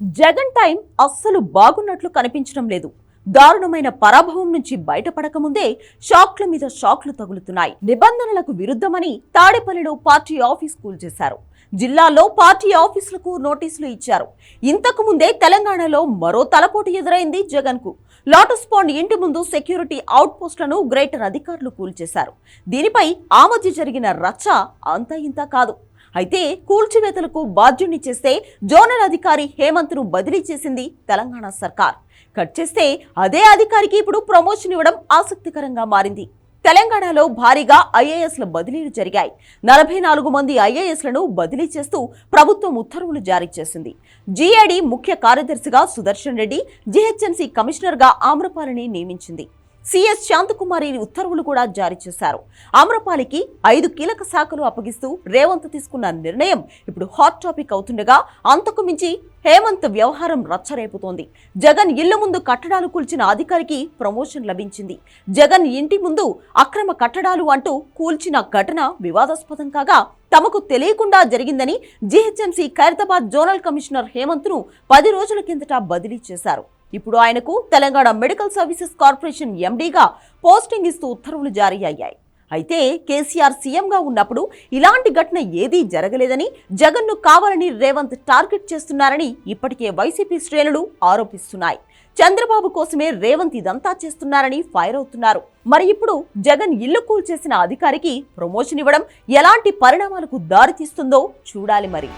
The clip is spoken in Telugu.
జగన్ టైం అస్సలు బాగున్నట్లు కనిపించడం లేదు. దారుణమైన పరాభవం నుంచి బయటపడకముందే షాక్ల మీద షాక్లు తగులుతున్నాయి. నిబంధనలకు విరుద్ధమని తాడేపల్లిలో పార్టీ ఆఫీస్ కూల్చేశారు. జిల్లాలో పార్టీ ఆఫీసులకు నోటీసులు ఇచ్చారు. ఇంతకు ముందే తెలంగాణలో మరో తలపోటు ఎదురైంది జగన్కు లోటస్ పాండ్ ఇంటి ముందు సెక్యూరిటీ అవుట్ పోస్టులను గ్రేటర్ అధికారులు కూల్చేశారు. దీనిపై ఆ మధ్య జరిగిన రచ్చ అంత ఇంత కాదు. అయితే కూల్చివేతలకు బాధ్యుణ్ణి చేస్తే జోనల్ అధికారి హేమంత్ను బదిలీ చేసింది తెలంగాణ సర్కార్. కట్ చేస్తే అదే అధికారికి ఇప్పుడు ప్రమోషన్ ఇవ్వడం ఆసక్తికరంగా మారింది. తెలంగాణలో భారీగా ఐఏఎస్ల బదిలీలు జరిగాయి. నలభై నాలుగు మంది ఐఏఎస్లను బదిలీ చేస్తూ ప్రభుత్వం ఉత్తర్వులు జారీ చేసింది. జీఏడీ ముఖ్య కార్యదర్శిగా సుదర్శన్ రెడ్డి జీహెచ్ఎంసీ కమిషనర్గా ఆమ్రపాలిని నియమించింది. సిఎస్ శాంతకుమారి ఉత్తర్వులు కూడా జారీ చేశారు. ఆమ్రపాలికి ఐదు కీలక శాఖలు అప్పగిస్తూ రేవంత్ తీసుకున్న నిర్ణయం ఇప్పుడు హాట్ టాపిక్ అవుతుండగా అంతకు మించి హేమంత్ వ్యవహారం రచ్చరేపుతోంది. జగన్ ఇళ్ళ ముందు కట్టడాలు కూల్చిన అధికారికి ప్రమోషన్ లభించింది. జగన్ ఇంటి ముందు అక్రమ కట్టడాలు అంటూ కూల్చిన ఘటన వివాదాస్పదం కాగా తమకు తెలియకుండా జరిగిందని జీహెచ్ఎంసీ ఖైరతాబాద్ జోనల్ కమిషనర్ హేమంత్ను పది రోజుల కిందట బదిలీ చేశారు. ఇప్పుడు ఆయనకు తెలంగాణ మెడికల్ సర్వీసెస్ కార్పొరేషన్ ఎండీగా పోస్టింగ్ ఇస్తూ ఉత్తర్వులు జారీ అయ్యాయి. అయితే కేసీఆర్ సీఎంగా ఉన్నప్పుడు ఇలాంటి ఘటన ఏదీ జరగలేదని జగన్ను కావాలని రేవంత్ టార్గెట్ చేస్తున్నారని ఇప్పటికే వైసీపీ శ్రేణులు ఆరోపిస్తున్నాయి. చంద్రబాబు కోసమే రేవంత్ ఇదంతా చేస్తున్నారని ఫైర్ అవుతున్నారు. మరి ఇప్పుడు జగన్ ఇల్లు కూల్చేసిన అధికారికి ప్రమోషన్ ఇవ్వడం ఎలాంటి పరిణామాలకు దారితీస్తుందో చూడాలి మరి.